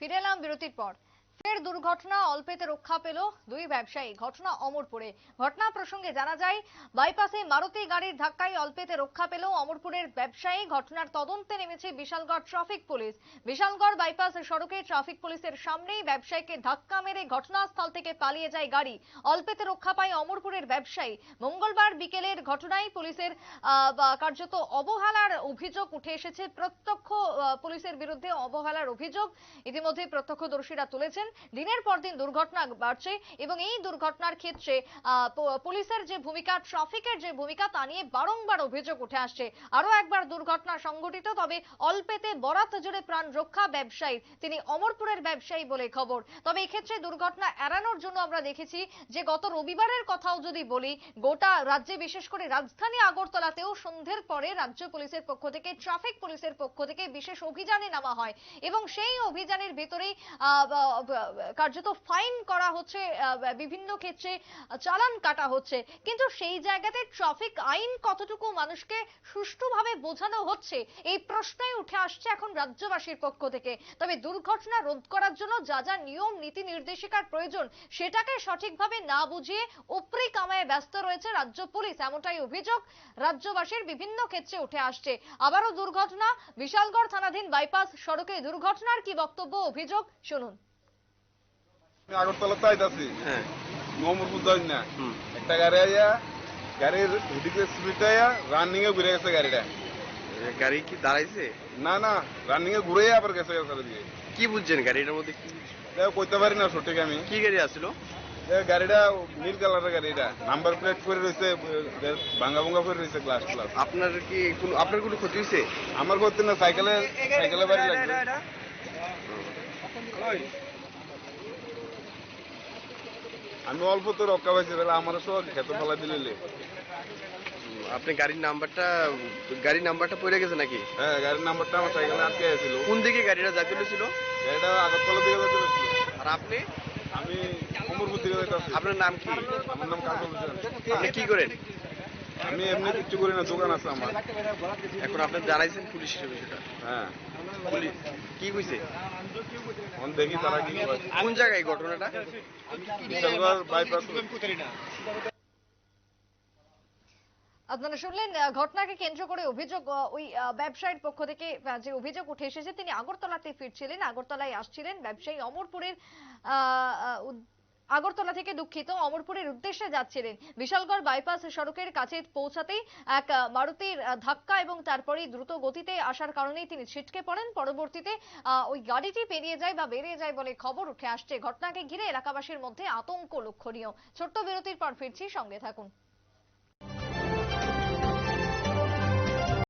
ফিরে এলাম বিরতির পর। ফের দুর্ঘটনা, অল্পেতে রক্ষা পেল দুই ব্যবসায়ী। ঘটনা অমরপুরে। ঘটনা প্রসঙ্গে জানা যায়, বাইপাসে মারুতি গাড়ির ধাক্কায় অল্পেতে রক্ষা পেল অমরপুরের ব্যবসায়ী। ঘটনার তদন্তে নেমেছে Bishalgarh traffic police. Bishalgarh bypass সড়কে ট্রাফিক পুলিশের সামনেই ব্যবসায়ীকে ধাক্কা মেরে ঘটনাস্থল থেকে পালিয়ে যায় গাড়ি। অল্পেতে রক্ষা পায় অমরপুরের ব্যবসায়ী। মঙ্গলবার বিকেলের ঘটনায় পুলিশের কার্যত অবহেলার অভিযোগ উঠে এসেছে। প্রত্যক্ষ পুলিশের বিরুদ্ধে অবহেলার অভিযোগ। ইতিমধ্যে প্রত্যক্ষদর্শীরা তুলেছেন। দিনের পর দিন দুর্ঘটনা বাড়ছে এবং এই দুর্ঘটনার ক্ষেত্রে পুলিশের যে ভূমিকা, ট্রাফিকের যে ভূমিকা, তা নিয়ে বারংবার অভিযোগ উঠে আসছে। আরও একবার দুর্ঘটনা সংঘটিত, তবে অল্পেতে বরাত জুড়ে প্রাণ রক্ষা ব্যবসায়ী, তিনি অমরপুরের ব্যবসায়ী বলে খবর। তবে এই ক্ষেত্রে দুর্ঘটনা এড়ানোর জন্য আমরা দেখেছি যে, গত রবিবারের কথাও যদি বলি, গোটা রাজ্যে, বিশেষ করে রাজধানী আগরতলাতেও সন্ধ্যের পরে রাজ্য পুলিশের পক্ষ থেকে, ট্রাফিক পুলিশের পক্ষ থেকে বিশেষ অভিযানে নামা হয়। এবং সেই অভিযানের ভেতরেই কার্যত ফাইন করা হচ্ছে বিভিন্ন ক্ষেত্রে চালান কাটা হচ্ছে। কিন্তু সেই জায়গাতে ট্রাফিক আইন কতটুকু মানুষকে সুষ্ঠুভাবে বোঝানো হচ্ছে, এই প্রশ্নই উঠে আসছে এখন রাজ্যবাসীর পক্ষ থেকে। তবে দুর্ঘটনা রোধ করার জন্য যা যা নিয়ম, নীতি নির্দেশিকার প্রয়োজন, সেটাকে সঠিকভাবে না বুঝিয়ে উপরি কামায় ব্যস্ত রয়েছে রাজ্য পুলিশ, এমনটাই অভিযোগ রাজ্যবাসীর বিভিন্ন ক্ষেত্রে উঠে আসছে। আবারও দুর্ঘটনা, বিশালগড় থানাধীন বাইপাস সড়কে দুর্ঘটনার কি বক্তব্য, অভিযোগ, শুনুন। আগরতলা চাইতাছি হ্যাঁ। মোহাম্মদপুর যাই না একটা গাড়ি আইয়া গাড়ির হুডিকে স্পিড আইয়া রানিং এ ঘুরে গেছে গাড়িটা। গাড়ি কি দাঁড়াইছে? না না রানিং এ ঘুরে আবার গেছে গেছে দিকে কি বুঝছেন গাড়িটার মধ্যে কি দেখো কইতে পারি না সঠিক আমি। কি গাড়ি আসছিল গাড়িটা নীল কালারের গাড়ি এটা নাম্বার প্লেট করে রয়েছে ভাঙ্গা ভাঙ্গা করে রয়েছে গ্লাস গ্লাস আপনার কি কোনো আপনার কোনো ক্ষতি হয়েছে আমার করতে না সাইকেলে সাইকেলে বাড়ি লাগবে। আমি অল্প তো রক্ষা পাইছি তাহলে আমার সব খেতে ফেলা দিলে আপনি গাড়ির নাম্বারটা গাড়ির নাম্বারটা পড়ে গেছে নাকি? হ্যাঁ গাড়ির নাম্বারটা আমার সাইকেলে আটকে গেছিল কোন দিকে গাড়িটা যা ছিল গাড়িটা আগরতলা দিকে যেতে। আর আপনি? আমি অমরপুর দিকে আপনার নাম কি? আমার নাম কাজল হোসেন আপনি কি করেন? আমি এমনি কিচ্ছু করি না দোকান আছে আমার। এখন আপনি জানাইছেন পুলিশ বিষয়টা হ্যাঁ। পুলিশ। কি কইছে? এখন দেখি তারা কি কোন জায়গায় ঘটনাটা? বিশালগড় বাইপাস আপনারা শুনলেন ঘটনাকে কেন্দ্র করে অভিযোগ ওই ব্যবসায়ীর পক্ষ থেকে যে অভিযোগ উঠে এসেছে তিনি আগরতলাতে ফিরছিলেন আগরতলায় আসছিলেন। ব্যবসায়ী অমরপুরের আহ, আহ, উদ- আগরতলা থেকে দুঃখিত। অমরপুরের উদ্দেশ্যে যাচ্ছিলেন বিশালগড় বাইপাস সড়কের কাছে পৌঁছাতেই এক মারুতির ধাক্কা এবং তারপরে দ্রুত গতিতে আসার কারণেই তিনি ছিটকে পড়েন। পরবর্তীতে ওই গাড়িটি পেরিয়ে যায় বা বেরিয়ে যায় বলে খবর উঠে আসছে। ঘটনাকে ঘিরে এলাকাবাসীর মধ্যে আতঙ্ক লক্ষণীয়। ছোট্ট বিরতির পর ফিরছি। সঙ্গে থাকুন।